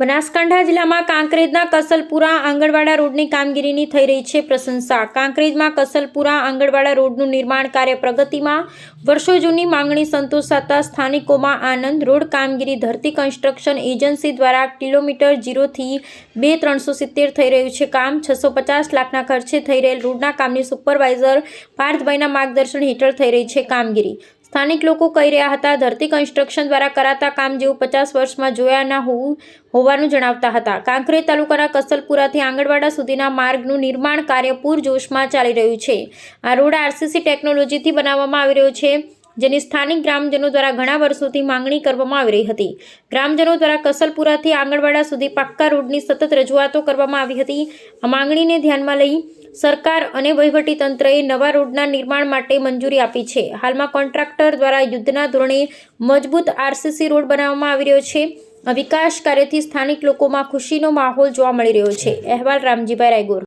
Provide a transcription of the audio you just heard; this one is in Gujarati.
બનાસકાંઠા જિલ્લામાં કાંકરેજના કસલપુરા આંગણવાડા રોડની કામગીરીની થઈ રહી છે પ્રશંસા. કાંકરેજમાં કસલપુરા આંગણવાડા રોડનું નિર્માણ કાર્ય પ્રગતિમાં વર્ષો જૂની માંગણી સંતોષાતા સ્થાનિકોમાં આનંદ. રોડ કામગીરી ધરતી કન્સ્ટ્રક્શન એજન્સી દ્વારા કિલોમીટર જીરોથી બે ત્રણસો સિત્તેર થઈ રહ્યું છે. કામ છસો પચાસ લાખના ખર્ચે થઈ રહેલ રોડના કામની સુપરવાઇઝર પાર્થભાઈના માર્ગદર્શન હેઠળ થઈ રહી છે કામગીરી. સ્થાનિક લોકો કહી રહ્યા હતા, ધરતી કન્સ્ટ્રક્શન દ્વારા કરાતા કામ જેવું પચાસ વર્ષમાં જોયા ના હોવું, હોવાનું જણાવતા હતા. કાંકરેજ તાલુકાના કસલપુરાથી આંગણવાડા સુધીના માર્ગનું નિર્માણ કાર્ય પૂરજોશમાં ચાલી રહ્યું છે. આ રોડ આરસીસી ટેકનોલોજીથી બનાવવામાં આવી રહ્યો છે. જેની સ્થાનિક ગ્રામજનો દ્વારા ઘણા વર્ષોથી માંગણી કરવામાં આવી રહી હતી. ગ્રામજનો દ્વારા કસલપુરાથી આંગણવાડા સુધી પાક્કા રોડની સતત રજૂઆતો કરવામાં આવી હતી. આ માંગણીને ધ્યાનમાં લઈ સરકાર અને વહીવટી તંત્રએ નવા રોડના નિર્માણ માટે મંજૂરી આપી છે. હાલમાં કોન્ટ્રાક્ટર દ્વારા યુદ્ધના ધોરણે મજબૂત આરસીસી રોડ બનાવવામાં આવી રહ્યો છે. વિકાસ કાર્યથી સ્થાનિક લોકોમાં ખુશીનો માહોલ જોવા મળી રહ્યો છે. અહેવાલ રામજીભાઈ રાયગોર.